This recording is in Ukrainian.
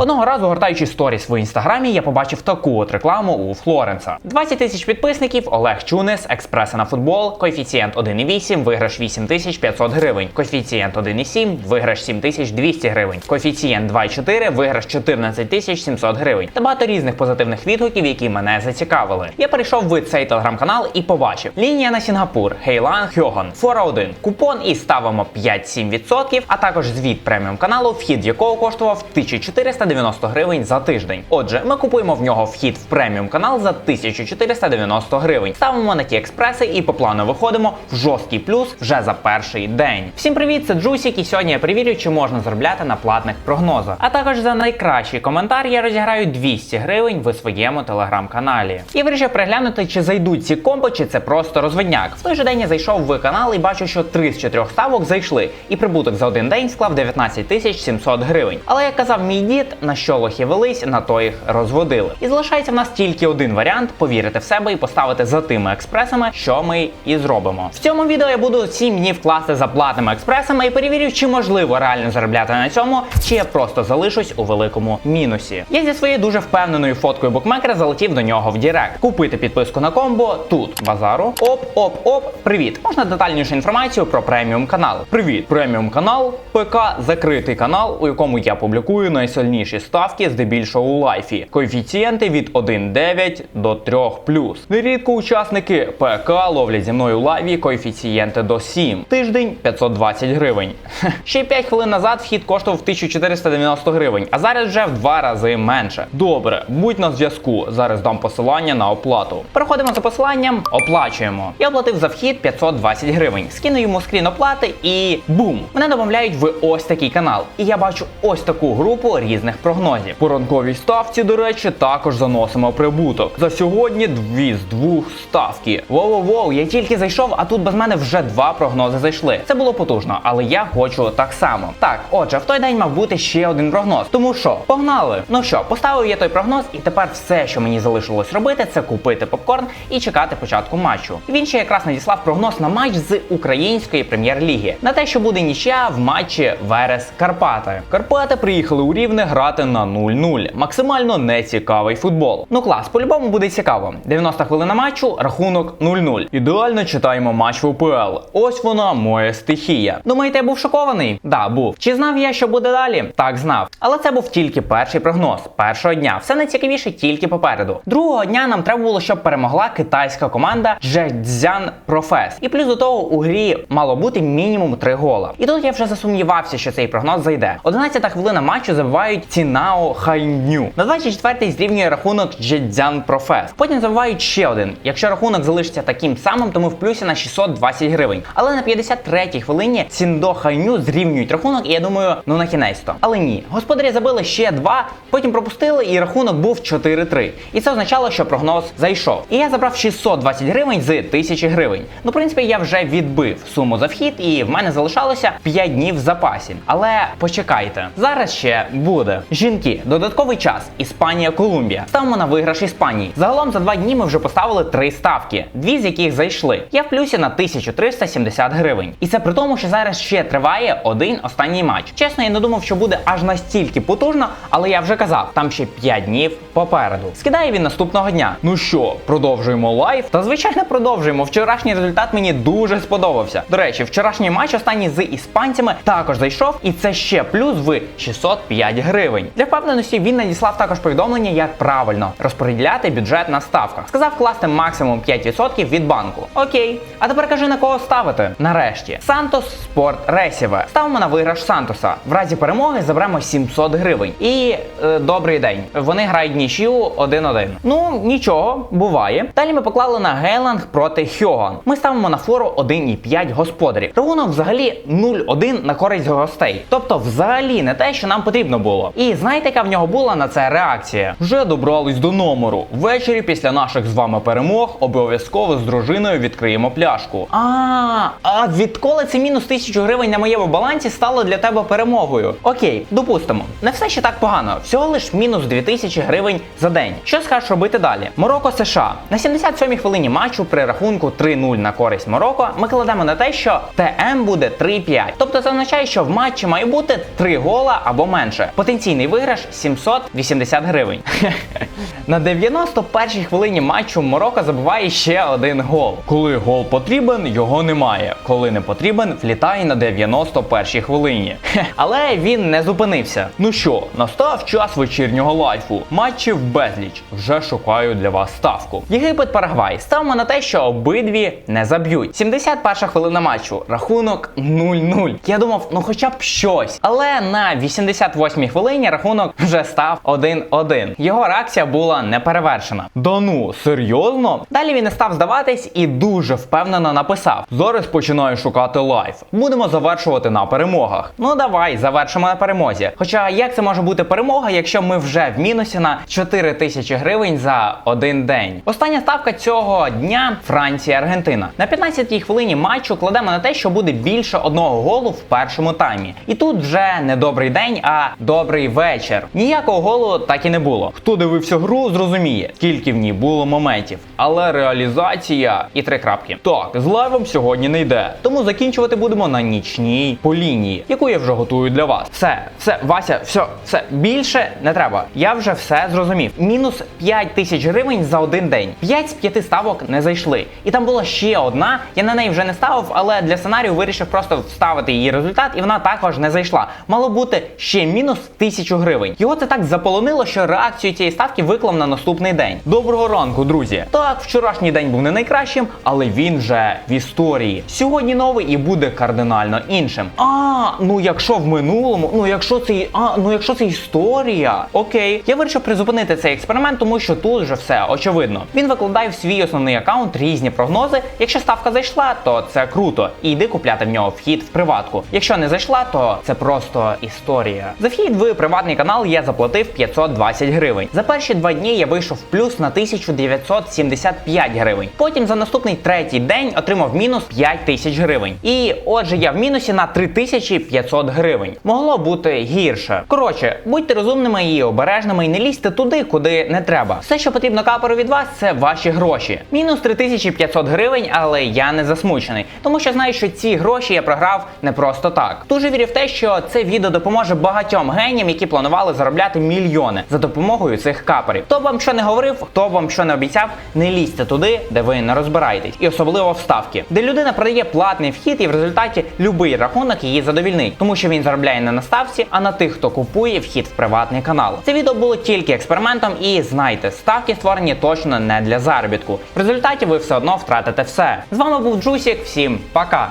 Одного разу, гортаючи сторіс в інстаграмі, я побачив таку от рекламу у Флоренса. 20 тисяч підписників, Олег Чунис, експреса на футбол, коефіцієнт 1,8, виграш 8500 гривень, коефіцієнт 1,7, виграш 7200 гривень, коефіцієнт 2,4, виграш 14700 гривень та багато різних позитивних відгуків, які мене зацікавили. Я перейшов в цей телеграм-канал і побачив лінія на Сінгапур, Хейлан Хьоган, Фора 1, купон і ставимо 5-7%, а також звіт преміум каналу, вхід якого коштував 1490 гривень за тиждень. Отже, ми купуємо в нього вхід в преміум канал за 1490 гривень. Ставимо на ті експреси і по плану виходимо в жорсткий плюс вже за перший день. Всім привіт, це Джусік, і сьогодні я перевірю, чи можна заробляти на платних прогнозах. А також за найкращий коментар я розіграю 200 гривень в своєму телеграм-каналі. Я вирішив переглянути, чи зайдуть ці комбо, чи це просто розвидняк. В той же день я зайшов в канал і бачу, що 3 з 4 ставок зайшли, і прибуток за один день склав 19 тисяч 700 гривень. Але як казав мій дід, на що лохи велись, на то їх розводили. І залишається в нас тільки один варіант повірити в себе і поставити за тими експресами, що ми і зробимо. В цьому відео я буду 7 днів класти за платними експресами і перевірю, чи можливо реально заробляти на цьому, чи я просто залишусь у великому мінусі. Я зі своєю дуже впевненою фоткою букмекера залетів до нього в Дірект. Купити підписку на комбо тут базару. Оп, оп, оп. Привіт. Можна детальнішу інформацію про преміум канал. Привіт, преміум канал, ПК закритий канал, у якому я публікую найсильніші ставки, здебільшого у лайфі. Коефіцієнти від 1,9 до 3+. Нерідко учасники ПК ловлять зі мною у лайві коефіцієнти до 7. Тиждень 520 гривень. Ще 5 хвилин назад вхід коштував 1490 гривень, а зараз вже в два рази менше. Добре, будь на зв'язку. Зараз дам посилання на оплату. Переходимо за посиланням, оплачуємо. Я оплатив за вхід 520 гривень. Скину йому скрін оплати і бум! Мене додають в ось такий канал. І я бачу ось таку групу різних прогнозів. По ранковій ставці, до речі, також заносимо прибуток. За сьогодні дві з двох ставки. Воу-воу-воу, я тільки зайшов, а тут без мене вже два прогнози зайшли. Це було потужно, але я хочу так само. Так, отже, в той день мав бути ще один прогноз. Тому що, погнали! Ну що, поставив я той прогноз, і тепер все, що мені залишилось робити, це купити попкорн і чекати початку матчу. Він ще якраз надіслав прогноз на матч з української прем'єр-ліги на те, що буде нічия в матчі Верес Карпати. Карпати приїхали у Рівне грати на 0-0. Максимально нецікавий футбол. Ну клас, по-любому буде цікаво. 90 хвилина матчу, рахунок 0-0. Ідеально читаємо матч в УПЛ. Ось вона моя стихія. Думаєте, я був шокований? Да, був. Чи знав я, що буде далі? Так, знав. Але це був тільки перший прогноз. Першого дня. Все найцікавіше тільки попереду. Другого дня нам треба було, щоб перемогла китайська команда Джедзян Профес. І плюс до того у грі мало бути мінімум 3 гола. І тут я вже засумнівався, що цей прогноз зайде. 11-та хвилина матчу забивають Цінао Хайню. На 24-й зрівнює рахунок Джедзян Профес. Потім забивають ще один. Якщо рахунок залишиться таким самим, то ми в плюсі на 620 гривень. Але на 53-й хвилині Ціндо Хайню зрівнюють рахунок, і я думаю, ну на кінець то. Але ні, господарі забили ще два, потім пропустили, і рахунок був 4-3. І це означало, що прогноз зайшов. І я забрав 620 гривень з 1000 гривень. Ну, в принципі, я вже відбив суму за вхід, і в мене залишалося 5 днів в запасі. Але почекайте, зараз ще буде. Жінки, додатковий час. Іспанія, Колумбія. Ставимо на виграш Іспанії. Загалом за два дні ми вже поставили три ставки, дві з яких зайшли. Я в плюсі на 1370 гривень. І це при тому, що зараз ще триває один останній матч. Чесно, я не думав, що буде аж настільки потужно, але я вже казав, там ще 5 днів попереду. Скидає він наступного дня. Ну що, продовжуємо лайф? Та звичайно продовжуємо. Вчорашній результат мені дуже сподобався. До речі, вчорашній матч останній з іспанцями також зайшов, і це ще плюс в 605 гривень. Для впевненості він надіслав також повідомлення, як правильно розподіляти бюджет на ставках. Сказав класти максимум 5% від банку. Окей, а тепер кажи на кого ставити. Нарешті Сантос Спорт Ресіве. Ставимо на виграш Сантоса. В разі перемоги заберемо 700 гривень. І е, добрий день. Вони грають нічию 1-1. Ну нічого, буває. Далі ми поклали на Гейланг проти Хьоган. Ми ставимо на фору 1,5 господарів. Рахунок взагалі 0-1 на користь гостей. Тобто, взагалі не те, що нам потрібно було. І знаєте, яка в нього була на це реакція? Вже добрались до номеру. Ввечері після наших з вами перемог обов'язково з дружиною відкриємо пляшку. А, а відколи це мінус тисячу гривень на моєму балансі стало для тебе перемогою? Окей, допустимо, не все ще так погано. Всього лиш мінус 2000 гривень за день. Що скажеш робити далі? Мороко США. На 77-й хвилині матчу при рахунку 3-0 на користь Мороко ми кладемо на те, що ТМ буде 3-5. Тобто це означає, що в матчі має бути 3 гола або менше. Потенційно офіційний виграш 780 гривень. На 91-й хвилині матчу Мороко забиває ще один гол. Коли гол потрібен, його немає. Коли не потрібен, влітає на 91-й хвилині. Але він не зупинився. Ну що, настав час вечірнього лайфу. Матчів безліч. Вже шукаю для вас ставку. Єгипет Парагвай. Ставимо на те, що обидві не заб'ють. 71 хвилина матчу. Рахунок 0-0. Я думав, ну хоча б щось. Але на 88-й хвилині рахунок вже став 1-1. Його реакція була неперевершена. Да ну, серйозно? Далі він не став здаватись і дуже впевнено написав: Зараз починаю шукати лайф. Будемо завершувати на перемогах. Ну давай, завершимо на перемозі. Хоча як це може бути перемога, якщо ми вже в мінусі на 4 тисячі гривень за один день? Остання ставка цього дня Франція-Аргентина. На 15-й хвилині матчу кладемо на те, що буде більше одного голу в першому таймі. І тут вже не добрий день, а добрий вечір. Ніякого голу так і не було. Хто дивився гру, зрозуміє, скільки в ній було моментів. Але реалізація і три крапки. Так, з лайвом сьогодні не йде. Тому закінчувати будемо на нічній по лінії, яку я вже готую для вас. Все, все, Вася, все, все більше не треба. Я вже все зрозумів. Мінус 5 тисяч гривень за один день. 5 з 5 ставок не зайшли. І там була ще одна. Я на неї вже не ставив, але для сценарію вирішив просто вставити її результат, і вона також не зайшла. Мало бути ще мінус тисячу гривень. Його це так заполонило, що реакцію цієї ставки виклав на наступний день. Доброго ранку, друзі. Так, вчорашній день був не найкращим, але він вже в історії. Сьогодні новий і буде кардинально іншим. А, ну якщо в минулому, ну якщо це а, ну якщо це історія, окей, я вирішив призупинити цей експеримент, тому що тут вже все очевидно. Він викладає в свій основний аккаунт різні прогнози. Якщо ставка зайшла, то це круто. І йди купляти в нього вхід в приватку. Якщо не зайшла, то це просто історія. За вхід в приватний канал я заплатив 520 гривень. За перші два дні я вийшов в плюс на 1975 гривень. Потім за наступний третій день отримав мінус 5 тисяч гривень. І отже, я в мінусі на 3500 гривень. Могло бути гірше. Коротше, будьте розумними і обережними, і не лізьте туди, куди не треба. Все, що потрібно каперу від вас, це ваші гроші. Мінус 3500 гривень, але я не засмучений, тому що знаю, що ці гроші я програв не просто так. Дуже вірю в те, що це відео допоможе багатьом геніям, які планували заробляти мільйони за допомогою цих каперів. Хто б вам що не говорив, хто б вам що не обіцяв, не лізьте туди, де ви не розбираєтесь, і особливо вставки, де людина продає платний вхід, і в результаті любий рахунок її задовільнить, тому що він заробляє не на ставці, а на тих, хто купує вхід в приватний канал. Це відео було тільки експериментом, і знайте, ставки створені точно не для заробітку. В результаті ви все одно втратите все. З вами був Джусік. Всім пока.